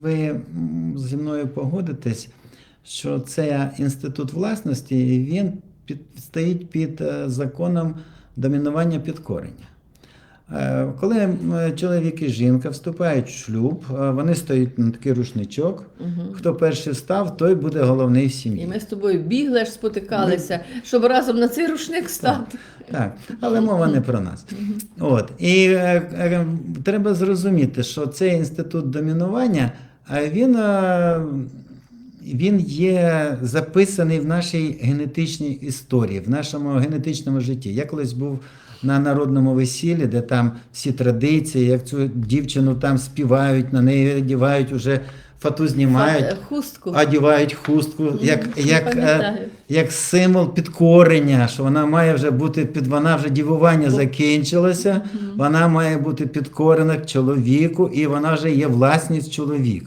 Ви зі мною погодитесь, що цей інститут власності він під, стоїть під е, законом домінування підкорення. Е, Коли чоловік і жінка вступають в шлюб, е, вони стоять на такий рушничок. Хто перший став, той буде головний в І ми з тобою бігли, аж спотикалися, щоб разом на цей рушник стати. Так, але мова не про нас. От. І е, е, треба зрозуміти, що цей інститут домінування, він, е, він є записаний в нашій генетичній історії, в нашому генетичному житті. Я колись був на народному весіллі, де там всі традиції, як цю дівчину там співають, на неї одягають уже фату знімають. Хустку. Одівають хустку, як, як, е, як символ підкорення, що вона має вже бути під вона вже дівування закінчилося, вона має бути підкорена к чоловіку, і вона вже є власність чоловіка.